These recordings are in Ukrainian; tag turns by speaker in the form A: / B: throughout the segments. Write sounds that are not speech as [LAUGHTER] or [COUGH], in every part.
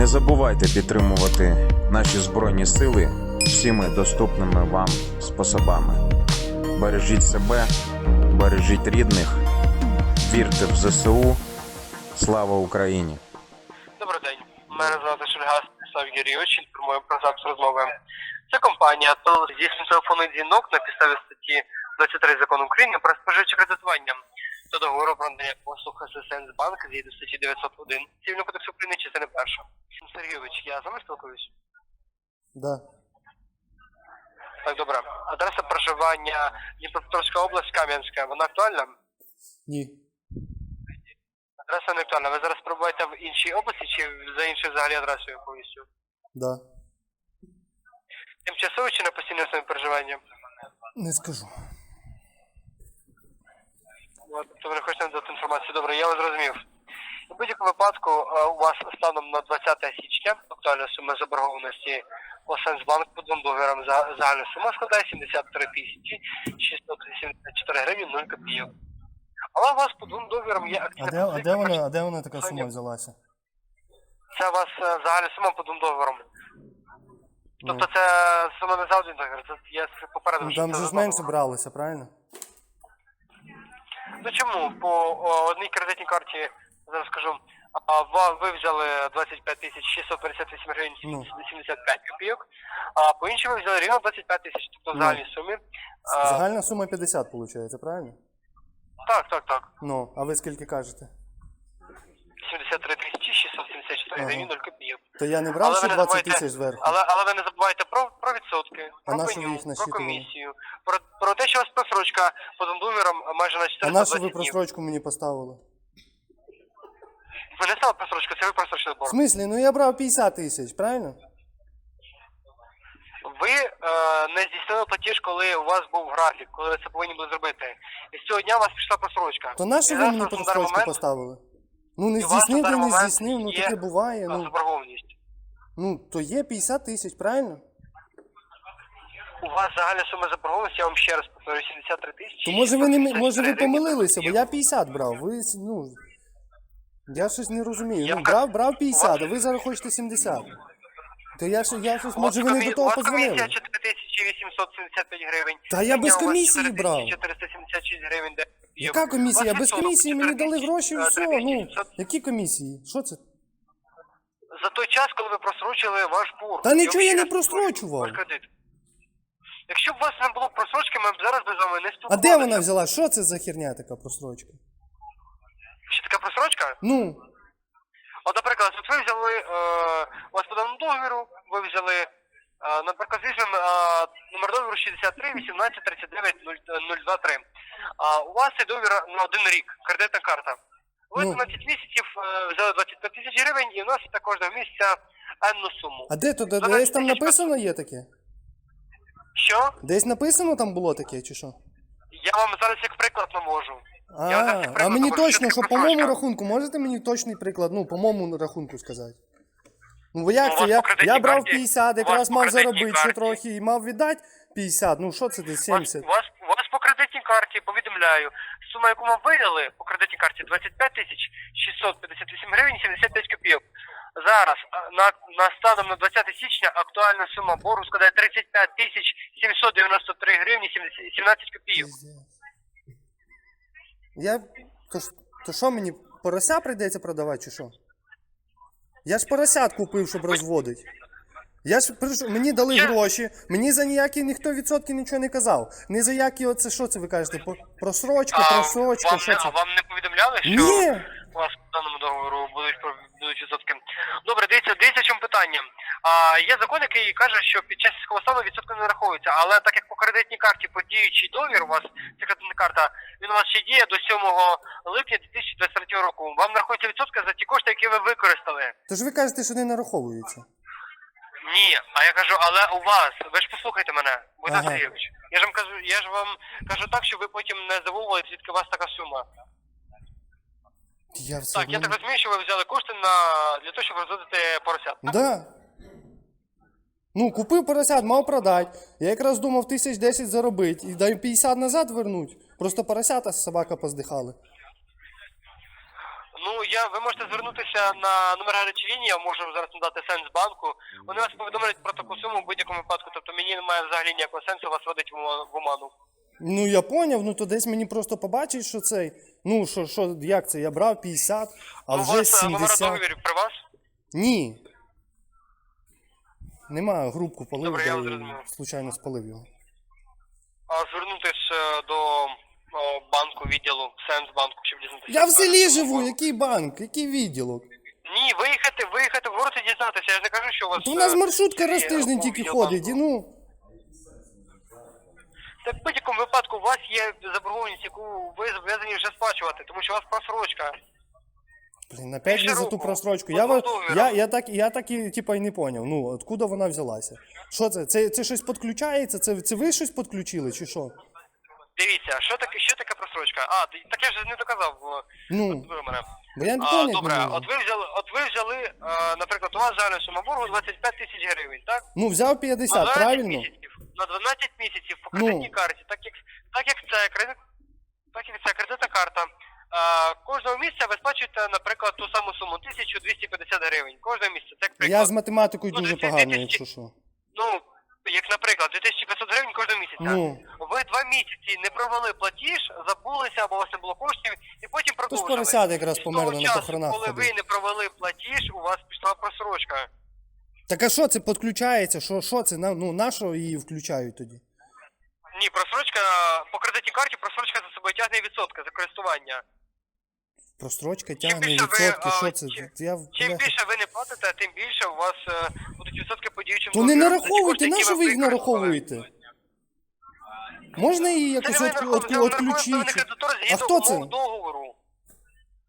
A: Не забувайте підтримувати наші Збройні Сили всіми доступними вам способами. Бережіть себе, бережіть рідних, вірте в ЗСУ. Слава Україні!
B: Добрий день. Мене звати Шульгас Станіслав Юрійович, інформую про запис розмови. Це компанія «Тел» здійснює телефонний дзвінок на підставі статті 23 закону України про споживче кредитування та договору про надання послуг ССН з банк згідно статті 901 Цивільного кодексу України, частини перша. Сергійович, я з вами спілкуюсь?
C: Да.
B: Так, добре. Адреса проживання Дніпропетровська область, Кам'янська, вона актуальна?
C: Ні.
B: Адреса не актуальна. Ви зараз перебуваєте в іншій області чи за іншою взагалі адресою повністю?
C: Да.
B: Тимчасово чи на постійне своє проживання?
C: Не скажу.
B: Тобто не хочете надати інформацію. Добре, я вас зрозумів. У будь-якому випадку е, у вас станом на 20 січня актуальна сума заборгованості по Сенсбанк по двом договорам за- загальна сума складає 73 тисячі 674 гривні 0 копійок. Але у вас по двом договорам є
C: А
B: активна
C: де, а де вона, а де вона така сума взялася?
B: Це у вас е, загальна сума по двом договорам. Тобто це сума не за один договір, це я попередив.
C: Ну,
B: що
C: там
B: це
C: же менше бралося, правильно?
B: Ну чому? По о, одній кредитній карті, зараз скажу, а, ви взяли 25 тисяч 658 гривень
C: Ну.
B: 75 копійок, а по іншому ви взяли рівно 25 тисяч, тобто в
C: Ну.
B: загальній сумі. А,
C: Загальна сума 50, виходить, правильно?
B: Так, так, так.
C: Ну, а ви скільки кажете?
B: 73 тисячі 674
C: Ага.
B: гривні 0 копійок.
C: То я не брав ще 20 тисяч зверху.
B: Але, але ви не забувайте про, про відсотки, про
C: ви
B: пеню,
C: їх
B: про комісію, про, про те, що у вас просрочка по договірам майже на
C: А
B: 420
C: на що ви просрочку мені поставили?
B: Ви не стали просрочка, це ви просрочили
C: В
B: борг.
C: смислі? Ну я брав 50 тисяч, правильно?
B: Ви е, не здійснили платіж, коли у вас був графік, коли ви це повинні були зробити. І з цього дня у вас пішла просрочка.
C: То на що ви мені просрочку
B: момент,
C: поставили? Ну не здійснив, не здійснив, ну таке буває. Ну,
B: Заборгованість.
C: Ну то є 50 тисяч, правильно?
B: У вас загальна сума заборгованості, я вам ще раз повторю, 73 тисячі.
C: То може ви не м- може ви
B: 674
C: помилилися, бо я 50 брав. Ви с- ну. Я щось не розумію.
B: Я
C: Ну, брав, брав 50, а ви зараз хочете 70. То я ж я щось, може ви не до
B: У
C: того
B: вас комісія
C: позвонили.
B: 4875 гривень.
C: Та я без комісії брав.
B: 476 гривень. де-
C: Яка комісія? Без комісії мені дали гроші і все. Ну, які комісії? Що це?
B: За той час, коли ви просрочили ваш борг.
C: Та нічого я не
B: ще
C: просрочував.
B: Якщо б у вас не було просрочки, ми б зараз би з вами не
C: А
B: спілкувалися.
C: де вона взяла? Що це за херня така просрочка?
B: Що така просрочка?
C: Ну,
B: От, наприклад, от ви взяли, е, у вас по даному договіру, ви взяли, е, наприклад, візьмемо е, номер договору 63 18 39 023. А у вас цей договір на один рік, кредитна карта. Ви
C: Ну.
B: 12 місяців е, взяли 25 тисяч гривень і також кожного місяця енну суму.
C: а де то? Десь там написано є таке?
B: Що?
C: Десь написано там було таке, чи що?
B: Я вам зараз як приклад навожу.
C: А,
B: Я як
C: а мені
B: навожу,
C: точно, що по моєму рахунку, можете мені точний приклад, ну, по моєму рахунку сказати? Ну, бо як
B: Ну,
C: це? Я, я брав 50, якраз мав заробити ще трохи і мав віддати 50. Ну, що це десь
B: У вас,
C: 70?
B: у вас, у вас по кредитній карті, повідомляю, сума, яку вам видали по кредитній карті 25 тисяч 658 гривень 75 копійок. Зараз на, на станом на 20 січня актуальна сума боргу складає 35 тисяч 793 гривні 70 17 копійок.
C: Я. То, то що мені порося прийдеться продавати, чи що? Я ж поросят купив, щоб розводити. Я ж прийшов, мені дали
B: Я-
C: гроші, мені за ніякі ніхто відсотки нічого не казав. Ні за які оце що це ви кажете? По- Просрочка, просрочка,
B: вам,
C: що
B: не,
C: це?
B: вам не повідомляли, що
C: Ні!
B: у вас по даному договору будуть про- будуть відсотки? Добре, дивіться, дивіться, в чому питання. А, є закон, який каже, що під час військового стану відсотки не нараховуються, але так як по кредитній карті по діючий договір у вас, ця кредитна карта, він у вас ще діє до 7 липня 2023 року. Вам нарахуються відсотки за ті кошти, які ви використали.
C: Тож ви кажете, що не нараховуються.
B: Ні, а я кажу, але у вас, ви ж послухайте мене, Богдан
C: Ага.
B: Сергійович. Я ж вам кажу, я ж вам кажу так, що ви потім не завовували, звідки у вас така сума.
C: Я все
B: Так, я
C: одно-
B: так розумію, що ви взяли кошти на для того, щоб розводити поросят.
C: Да. Ну, купив поросят, мав продати. Я якраз думав тисяч 10 заробити і дай 50 назад вернуть. Просто поросята собака поздихали.
B: Ну, я, ви можете звернутися на номер гарячої лінії, я можу зараз надати сенс банку. Вони вас повідомлять про таку суму в будь-якому випадку. Тобто мені немає взагалі ніякого сенсу вас водити в оману.
C: Ну я поняв, ну то десь мені просто побачить, що цей. Ну, що, що, як це? Я брав 50, а
B: Ну, у
C: вже
B: вас е, номера
C: 70.
B: договірів при вас?
C: Ні. Нема, грубку полив,
B: Добре, я
C: і
B: зрозумів.
C: случайно спалив його.
B: А звернутись е, до о, банку, відділу, сенс банку, щоб дізнатися.
C: Я в селі живу, який банк, який відділок?
B: Ні, виїхати, виїхати в город і дізнатися. Я ж не кажу, що у вас.
C: То у нас
B: е,
C: маршрутка раз
B: є
C: в тиждень тільки
B: відділ
C: ходить, і
B: банку.
C: ну.
B: Так в будь-якому випадку у вас є заборгованість, яку ви зобов'язані вже сплачувати, тому що у вас просрочка.
C: Блін, опять
B: Більше
C: ви за ту просрочку. Я, ва- я, я, так, я так і типа і не поняв. Ну, откуда вона взялася? Що це? Це, це щось підключається? Це, це ви щось підключили, чи що?
B: Дивіться, що таке, що таке просрочка? А, так я ж не доказав.
C: Ну,
B: от ви мене.
C: бо я
B: А,
C: поняв.
B: добре,
C: не
B: от ви взяли, от ви взяли, е, наприклад, у вас загальна сума боргу 25 тисяч гривень, так?
C: Ну, взяв
B: На
C: 50,
B: 12
C: правильно?
B: місяців. На 12 місяців по
C: Ну.
B: кредитній карті, так як, так як це кредит, так як це кредитна карта. А, кожного місяця ви сплачуєте, наприклад, ту саму суму 1250 гривень. Кожного місяця. Як приклад.
C: Я з математикою
B: Ну,
C: дуже погано, якщо що.
B: Ну, як, наприклад, 2500 гривень кожного місяця.
C: Ну.
B: Ви два місяці не провели платіж, забулися, або у вас не було коштів, і потім продовжили.
C: якраз
B: І з
C: померли на
B: часу,
C: похоронах
B: Коли ви не провели платіж, у вас пішла просрочка.
C: Так а що це підключається? Що, що це? На- Ну, на що її включають тоді?
B: Ні, просрочка по кредитній карті просрочка за собою тягне відсотки за користування.
C: Прострочка тягне
B: більше ви,
C: відсотки,
B: а,
C: що це?
B: чим-
C: Я,
B: Чим
C: бляха.
B: більше ви не платите, тим більше у вас е, відсотки по діючим
C: То не нараховуйте,
B: Ті
C: на
B: кошти,
C: що ви їх
B: використали.
C: нараховуєте? Можна її
B: Це
C: якось
B: ви
C: от,
B: нараховуєте,
C: от,
B: це ви нараховуєте
C: відключити? А хто це?
B: умов договору.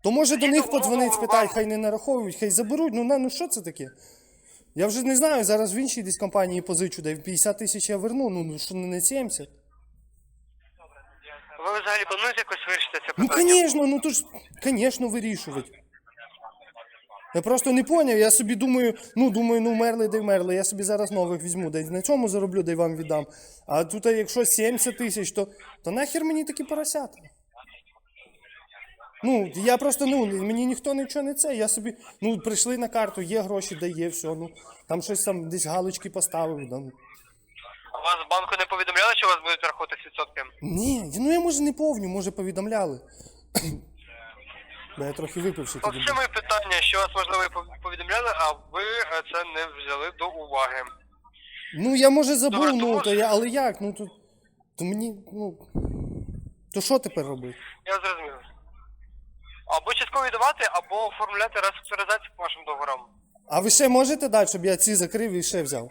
C: То може до них подзвонить,
B: вам-
C: хай не нараховують, хай заберуть. Ну, на, ну що це таке? Я вже не знаю, зараз в іншій десь компанії позичу, де 50 тисяч я верну, ну, ну що не 70.
B: Ви взагалі плануєте якось вирішити це
C: Ну,
B: питання?
C: звісно, ну то ж, звісно, вирішувати. Я просто не поняв, я собі думаю, ну думаю, ну вмерли, де вмерли, я собі зараз нових візьму, де на цьому зароблю, де вам віддам. А тут, якщо 70 тисяч, то, то нахер мені такі поросята. Ну, я просто, ну, мені ніхто нічого не це. Я собі, ну, прийшли на карту, є гроші, дає, все, ну, там щось там десь галочки поставив. Там.
B: А Вас з банку не повідомляли, що у вас будуть рахуватись відсотки?
C: Ні, ну я може не повню, може повідомляли. Бо я трохи випивши тоді.
B: це моє питання, що вас можливо повідомляли, а ви е, це не взяли до уваги.
C: Ну, я може забув,
B: Добре,
C: ну,
B: тому
C: то я, але як? Ну, то, то мені, ну. То що тепер робити?
B: Я зрозумів. Або частково віддавати, або оформляти реструктуризацію по вашим договорам.
C: А ви ще можете дати, щоб я ці закрив і ще взяв?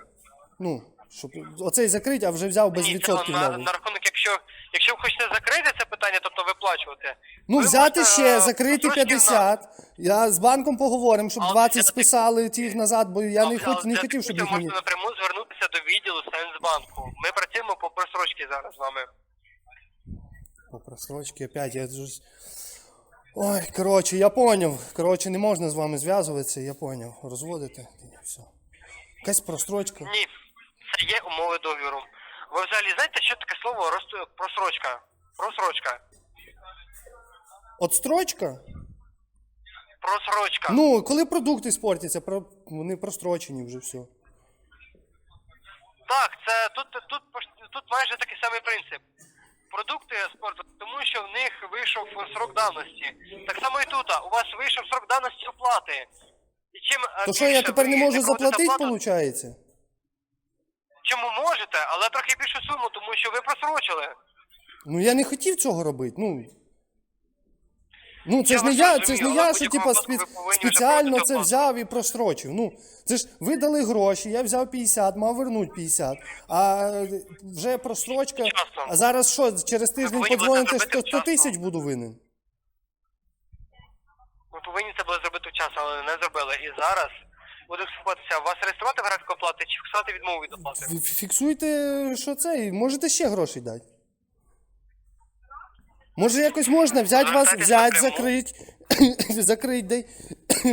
C: Ну, щоб оцей закрити, а вже взяв без
B: Ні, це
C: відсотків
B: на, на рахунок, якщо, якщо ви хочете закрити це питання, тобто виплачувати.
C: Ну,
B: ви
C: взяти
B: можете,
C: ще,
B: е,
C: закрити
B: просрочки
C: 50. Я з банком поговоримо, щоб
B: А,
C: 20
B: взяти-
C: списали тих назад, бо я не, хоч, не хотів, щоб їх мені.
B: можете напряму звернутися до відділу Сенсбанку. Ми працюємо по просрочці зараз з вами.
C: По просрочці опять, я дуже... Ой, коротше, я поняв. Коротше, не можна з вами зв'язуватися, я поняв. Розводите і все. Якась просрочка.
B: Ні, це є умови договіру. Ви взагалі знаєте, що таке слово роз- просрочка? Просрочка.
C: Отстрочка?
B: Просрочка.
C: Ну, коли продукти спортяться, про... вони прострочені вже все.
B: Так, це тут, тут, пош- тут майже такий самий принцип. Продукти спорту, тому що в них вийшов срок давності. Так само і тут. У вас вийшов срок давності оплати. І чим е,
C: То що я
B: більше
C: тепер
B: ви
C: не можу заплатити, виходить?
B: Чому можете, але трохи більшу суму, тому що ви просрочили.
C: Ну я не хотів цього робити. Ну. Ну, це
B: Я
C: ж не
B: вас
C: я, це ж не
B: але
C: я,
B: в
C: що
B: будь-якому
C: типа
B: випадку ви повинні вже
C: спеціально це взяв і прострочив. Ну, це ж ви дали гроші, я взяв 50, мав вернуть 50. А вже просрочка.
B: Вчасно.
C: А зараз що, через тиждень
B: повинні
C: подзвоните,
B: це
C: що
B: зробити
C: 100
B: вчасно.
C: тисяч буду винен.
B: Ви повинні це були зробити вчасно, але не зробили. І зараз буде вступатися. Вас реєструвати графік оплати чи фіксувати відмову від оплати?
C: Фі- Фіксуйте, що це, і можете ще гроші дати. Може якось можна взяти вас,
B: Звертайтесь
C: взяти,
B: напряму.
C: закрити, [COUGHS] закрити, дай,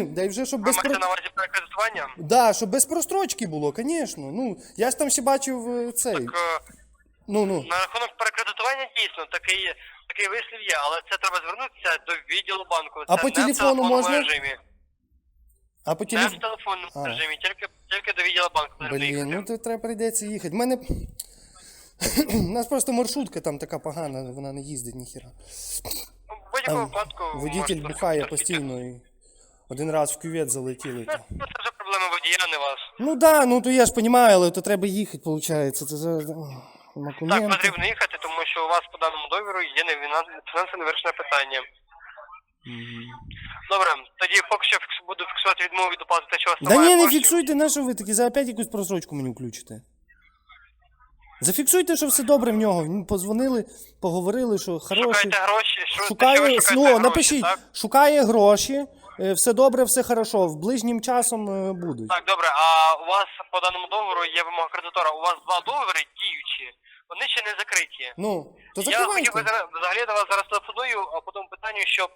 C: [COUGHS] дай вже, щоб
B: Ви
C: без
B: маєте
C: про...
B: на увазі перекредитування?
C: Да, щоб без прострочки було, звісно. Ну, я ж там ще бачив е, цей.
B: Так, е,
C: Ну, ну.
B: На рахунок перекредитування дійсно такий, такий вислів є, але це треба звернутися до відділу банку.
C: А по
B: не в
C: телефону
B: телефонному
C: можна?
B: режимі.
C: А по
B: Не в
C: телефону.
B: телефонному
C: А.
B: режимі, тільки, тільки до відділу банку. потрібно
C: Блін, ну то треба прийдеться їхати. У мене. [CLEARS THROAT] У нас просто маршрутка там така погана, вона не їздить ніхіра.
B: В будь-якому
C: Там
B: випадку.
C: водитель
B: можете
C: бухає постійно і один раз в кювет залетіли.
B: Ну,
C: то.
B: ну, це вже проблема водія, не вас.
C: Ну да, ну то я ж розумію, але то треба їхати, виходить. Це за
B: Так,
C: документи.
B: потрібно їхати, тому що у вас по даному довіру є невіна- фінансово невирішене питання. Добре, тоді поки що фікс- буду фіксувати відмову від оплати те, що вас
C: Да ні, не фіксуйте, на що ви такі, за опять якусь просрочку мені включите. Зафіксуйте, що все добре в нього. Він Позвонили, поговорили, що хороший.
B: Шукайте гроші, що, що ви
C: Шукає,
B: шукаєте
C: ну,
B: гроші,
C: напишіть,
B: так?
C: шукає гроші, е, все добре, все хорошо, в ближнім часом е, будуть.
B: Так, добре, а у вас по даному договору є вимога кредитора. У вас два договори діючі, вони ще не закриті.
C: Ну, то
B: Я хотів би
C: закривайте.
B: взагалі до вас зараз телефоную а по тому питанню, щоб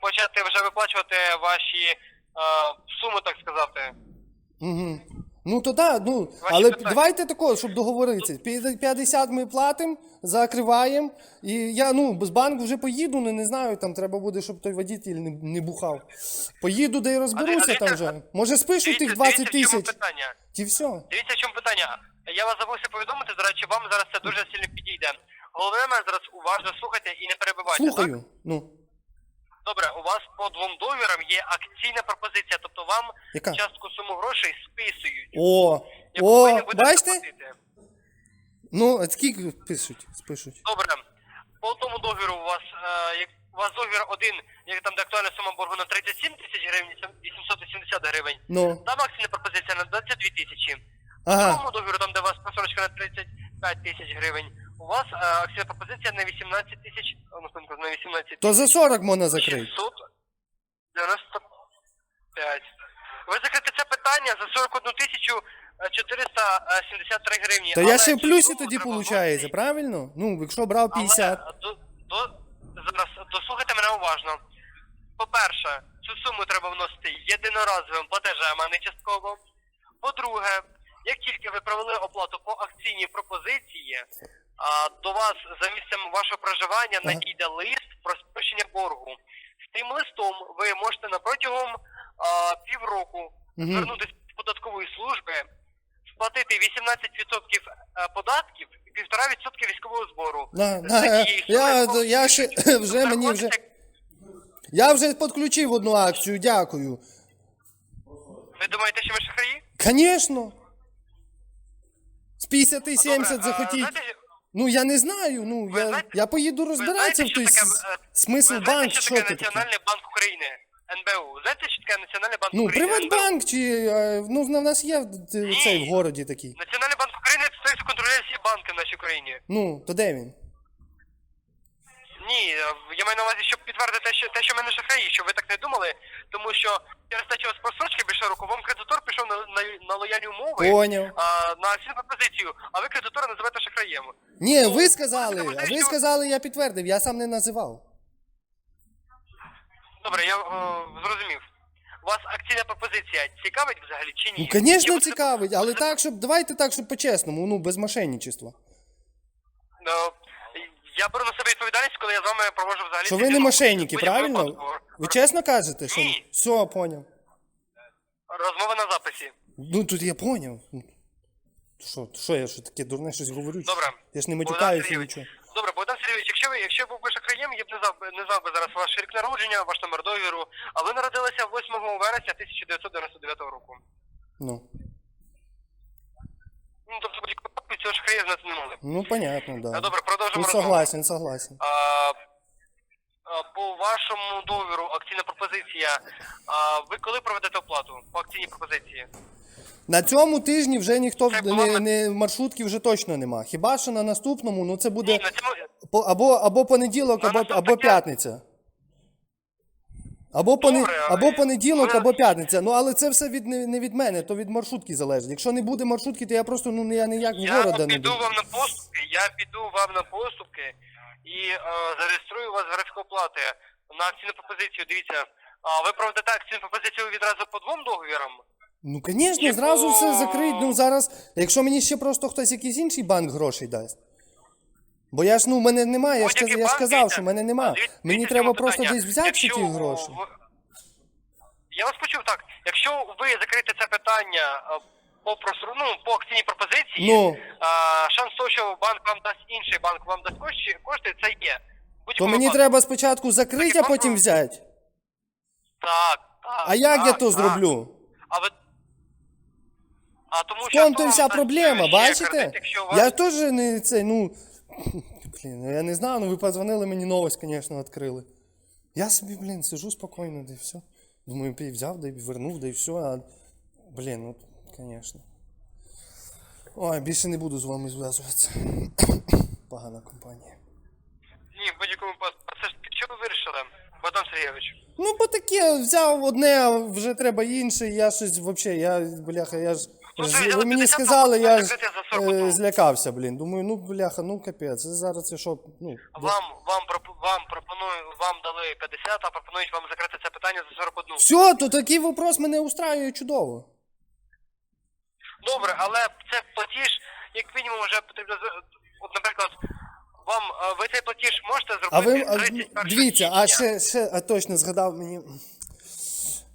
B: почати вже виплачувати ваші а, суми, так сказати.
C: Угу. Ну то так, ну,
B: Ваші
C: але
B: питання.
C: давайте тако, щоб договоритися. П'я- 50 ми платимо, закриваємо. І я ну, з банку вже поїду, не, не знаю, там треба буде, щоб той водитель не, не бухав. Поїду, де й розберуся
B: А
C: там вже. Може спишу тих
B: Дивіться,
C: 20
B: дивіться, в чому
C: тисяч. Ті все.
B: Дивіться, в чому питання. Я вас забувся повідомити, до речі, вам зараз це дуже сильно підійде. Головне мене зараз уважно слухайте і не перебивайте. Так?
C: Ну,
B: Добре, у вас по двом договірам є акційна пропозиція, тобто вам
C: Яка?
B: частку суму грошей списують.
C: О,
B: яку ви не
C: о,
B: будете
C: бачите?
B: платити.
C: Ну, а скільки пишуть, спишуть.
B: Добре. По тому договіру у вас е, як у вас договір один, як там де актуальна сума боргу на 37 тисяч гривень, 880 гривень.
C: Ну,
B: Там акційна пропозиція на 22 тисячі. В
C: ага.
B: другому договіру, там де у вас просрочка на 35 тисяч гривень, у вас е, акційна пропозиція на 18 тисяч, ну, на 18
C: То за 40 можна закрити.
B: 695. Ви закрите це питання за 41 тисячу е, 473 гривні.
C: То я ще в плюсі тоді виходить, правильно? Ну, якщо брав 50.
B: Але, до, до, зараз дослухайте мене уважно. По-перше, цю суму треба вносити єдиноразовим платежем, а не частково. По-друге, як тільки ви провели оплату по акційній пропозиції, а, до вас за місцем вашого проживання надійде лист про спрощення боргу. З тим листом ви можете на протягом півроку звернутися до податкової служби, сплатити 18% е, податків і 1,5% військового збору. Цієї
C: я, я ще [LAUGHS] вже мені вже. Я вже підключив одну акцію, дякую.
B: Ви думаєте, що ви шахраї?
C: Звісно. З 50
B: Добре,
C: 70
B: а,
C: захотіть. Ну я не знаю. Ну я,
B: знаєте-
C: я поїду розбиратися в той
B: що таке, е,
C: смисл
B: ви
C: банк.
B: знаєте, що
C: Що
B: таке
C: ти таке?
B: Національний банк України, НБУ? Знаєте, що таке Національний банк
C: Ну,
B: України?
C: Приватбанк чи е, ну в нас є е, цей в городі такий.
B: Національний банк України це хто контролює всі банки в нашій країні.
C: Ну, то де він?
B: Ні, е, я маю на увазі, щоб підтвердити те, що те, що ми не шахраї, щоб ви так не думали, тому що через те, що вас просрочки більше року, вам кредитор пішов на, на, на лояльні умови.
C: Поняв.
B: А, на всю пропозицію, а ви кредитора називаєте шахраєм.
C: Ні, ви
B: Ну,
C: сказали, а ви сказали, я підтвердив, я сам не називав.
B: Добре, я о, зрозумів. Вас акційна пропозиція цікавить взагалі чи ні?
C: Ну, звісно,
B: ви-
C: цікавить, але так, щоб давайте так, щоб по-чесному, ну без мошенничества.
B: Ну, я беру на себе відповідальність, коли я з вами проводжу взагалі.
C: Що ви не мошенники, правильно? Ви чесно кажете, що
B: Ні.
C: все, поняв.
B: Розмова на записі.
C: Ну тут я поняв. Що, що я що таке дурне щось говорю?
B: Добре.
C: Я ж не матюкаюся
B: Сергійович.
C: нічого.
B: Добре, Богдан Сергійович, якщо ви якщо був би шахраєм, я б не знав би не знав би зараз ваш рік народження, ваш номер довіру. А ви народилися 8 вересня 1999 року.
C: Ну,
B: Ну тобто випадку цього не могли.
C: ну понятно,
B: А. Добре, продовжимо
C: Ну согласен, согласен.
B: А, а, по вашому довіру акційна пропозиція. А, ви коли проведете оплату по акційній пропозиції?
C: На цьому тижні вже ніхто
B: Це
C: не, не маршрутки вже точно нема. Хіба що на наступному, ну це буде
B: Ні, на цьому
C: по- або, або понеділок,
B: На
C: або, або
B: п'ят-
C: п'ятниця. Або,
B: Добре, а
C: або понеділок,
B: ви-
C: або п'ятниця. Ну але це все від не, не від мене, то від маршрутки залежить. Якщо не буде маршрутки, то я просто ну я ніяк в
B: Я
C: города не
B: піду
C: буду.
B: вам на поступки, я піду вам на поступки і е, зареєструю вас в графіку оплати на акційну пропозицію. Дивіться, а ви проведете акційну пропозицію відразу по двом договірам?
C: Ну, звісно, зразу все закрить. Ну зараз, якщо мені ще просто хтось якийсь інший банк грошей дасть. Бо я ж ну, в мене немає, я ж, я ж
B: банк,
C: казав, що в мене нема. Мені треба просто десь взяти
B: Якщо
C: ті гроші.
B: Я вас почув так. Якщо ви закриєте це питання е, по просру, ну, по акційній пропозиції,
C: Ну.
B: а, шанс того, що банк вам дасть інший банк вам дасть кошти, кошти це є. В
C: То мені
B: випадку.
C: треба спочатку закрити, а потім взяти.
B: Так, так.
C: А як я то
B: так.
C: зроблю?
B: А ви... А тому
C: В
B: що
C: тому то вся проблема, бачите?
B: кредит, вас...
C: Я теж не цей, ну. Блін, ну я не знаю, ну ви подзвонили мені новость, звісно, відкрили. Я собі, блін, сижу спокійно, да і все. Думаю, пій взяв, да й вернув, да і все. А, блін, ну, звісно. Ой, більше не буду з вами зв'язуватися. [COUGHS] Погана компанія.
B: Ні, в будь-якому випадку. А це ж що ви вирішили, Богдан Сергійович?
C: Ну, бо таке, взяв одне, а вже треба інше, і я щось взагалі, я, бляха, я ж.
B: Ну,
C: ви мені сказали, я ж
B: закрити за 40
C: е, злякався, блін. Думаю, ну, бляха, ну капець, це зараз це що, ну.
B: Вам, вам, вам пропоную, вам дали 50, а пропонують вам закрити це питання за 41.
C: Все, то такий вопрос мене устраює чудово.
B: Добре, але це платіж, як мінімум, вже потрібно, з- от, наприклад, вам, е, ви цей платіж можете зробити
C: А ви, а,
B: 31
C: дивіться, а
B: січня.
C: ще, ще, а точно згадав мені.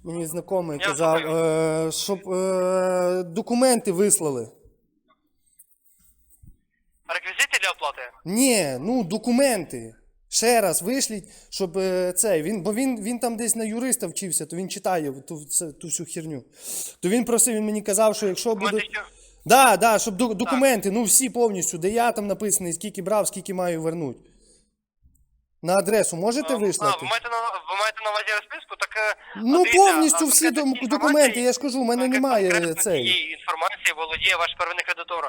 C: Мені знайомий
B: Я
C: казав, е, щоб е, документи вислали.
B: Реквізити для оплати?
C: Ні, ну документи. Ще раз вишліть, щоб е, цей. Він, бо він, він там десь на юриста вчився, то він читає ту, це, ту всю херню. То він просив, він мені казав, що якщо буде.
B: Документи, що?
C: Да, да, щоб ду- документи, ну всі повністю, де я там написаний, скільки брав, скільки маю вернуть. На адресу можете
B: А,
C: вислати?
B: ви маєте на, ви маєте на увазі розписку? Так, е,
C: Ну,
B: дивіться,
C: повністю
B: а,
C: всі документи, я ж кажу, у мене немає цей.
B: цієї інформації володіє ваш первинний кредитор.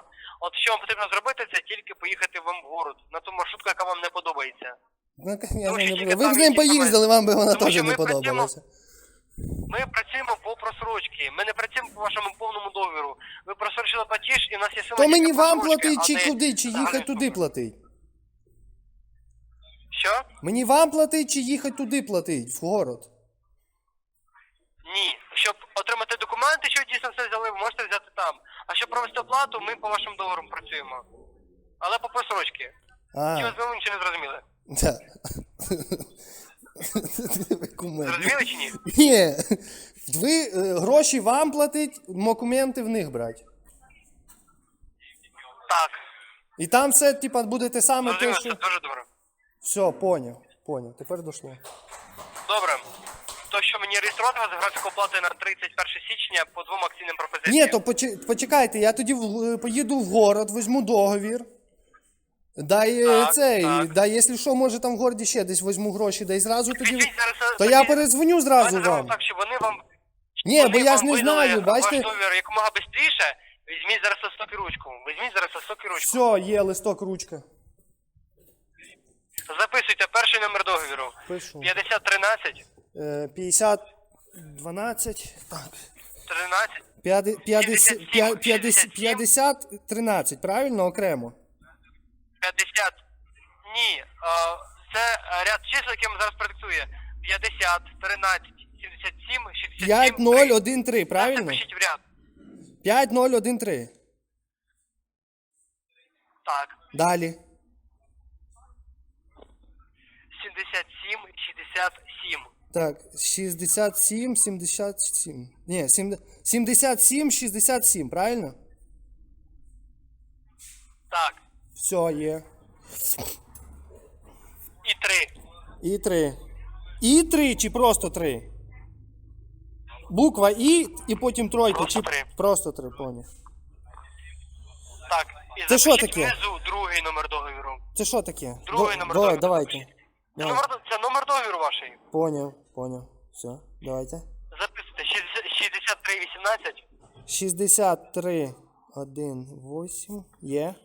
B: От що вам потрібно зробити, це тільки поїхати вам в город, на ту маршрутку, яка вам не подобається.
C: Ну,
B: Тому
C: не
B: тільки.
C: Ви б з ним поїздили, вам би вона
B: Тому
C: теж не подобалася.
B: Ми працюємо по просрочці. Ми не працюємо по вашому повному договіру. Ви просрочили платіж і в нас є сума
C: То мені вам платить, чи куди, чи їхати туди платить?
B: Що?
C: Мені вам платить, чи їхати туди платить, в город?
B: Ні. Щоб отримати документи, що дійсно все взяли, ви можете взяти там. А щоб провести оплату, ми по вашим договорам працюємо. Але по просрочці. Чи ви
C: А,
B: знову нічого не зрозуміли?
C: да. [LAUGHS]
B: Зрозуміли чи ні?
C: Ні. Ви е, гроші вам платить, документи в них брати.
B: Так.
C: І там все, типа, буде те саме, те,
B: Зрозуміло,
C: що...
B: це дуже добре.
C: Все, поняв, поняв, тепер дошло.
B: Добре. То що мені реєструвати вас графік оплати на 31 січня по двом акційним пропозиціям?
C: Ні, то поче- почекайте, я тоді в- поїду в город, візьму договір. Дай е,
B: Так,
C: цей,
B: так.
C: дай, якщо що, може там в городі ще десь візьму гроші, дай зразу тоді.
B: Зараз,
C: То
B: тоді-
C: я перезвоню зразу
B: Давайте зробимо
C: вам.
B: так, щоб вони вам
C: Ні,
B: Вони
C: бо я ж
B: вам
C: не
B: видали
C: знаю, бачите.
B: Ваш договір якомога швидше. Візьміть зараз листок і ручку. Візьміть зараз листок і ручку.
C: Все, є листок, ручка.
B: Записуйте перший номер договіру.
C: Пишу.
B: 5013
C: Е, 50, 12, так.
B: 13
C: 50, 50, 50, 50, 13, правильно, окремо?
B: 50. Ні. а, Це ряд чисел, який вам зараз продиктує. 50, 13, 77, 67.
C: 5, 0,
B: 3.
C: 1, 3, правильно?
B: Запишіть в ряд.
C: 5, 0, 1, 3.
B: Так.
C: Далі.
B: 77, 67.
C: Так, 67, 77. Ні, 77, 67, правильно?
B: Так.
C: Все, є.
B: І 3.
C: І 3. І 3 чи просто 3? Буква І і потім тройка.
B: Просто
C: чи
B: три.
C: Просто 3, поняв.
B: Так. І
C: Це що
B: запишіть
C: таке?
B: внизу другий номер договіру.
C: Це що таке?
B: Другий
C: До-
B: номер
C: давай,
B: договіру.
C: давайте.
B: Це
C: Давай.
B: номер, це номер договіру вашої.
C: Поняв, поняв. Все, давайте.
B: Записуйте 63 18
C: 63, 1, 8, є.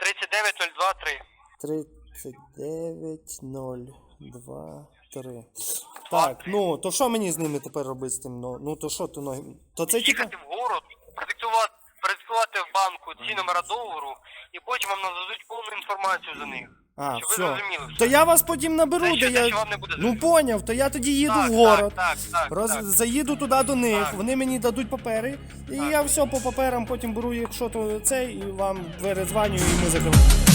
B: 39 02 3.
C: 39, 0, 2, 3. Так, ну, то що мені з ними тепер робити з тим? Ну, ну то що то ноги? То це типу.
B: Їхати в город, продиктувати, продиктувати в банку ці номера договору, і потім вам нададуть повну інформацію за них.
C: А,
B: Щоб ви
C: все.
B: зрозуміли все.
C: То я вас потім наберу, де я.
B: що не буде
C: Ну
B: зрозуміло.
C: поняв, то я тоді їду
B: Так,
C: в город.
B: Так, так, так,
C: Роз...
B: так.
C: Заїду туди до них,
B: Так.
C: вони мені дадуть папери, і я все по паперам потім беру, якщо то цей, і вам передзвоню, і ми закриваємо.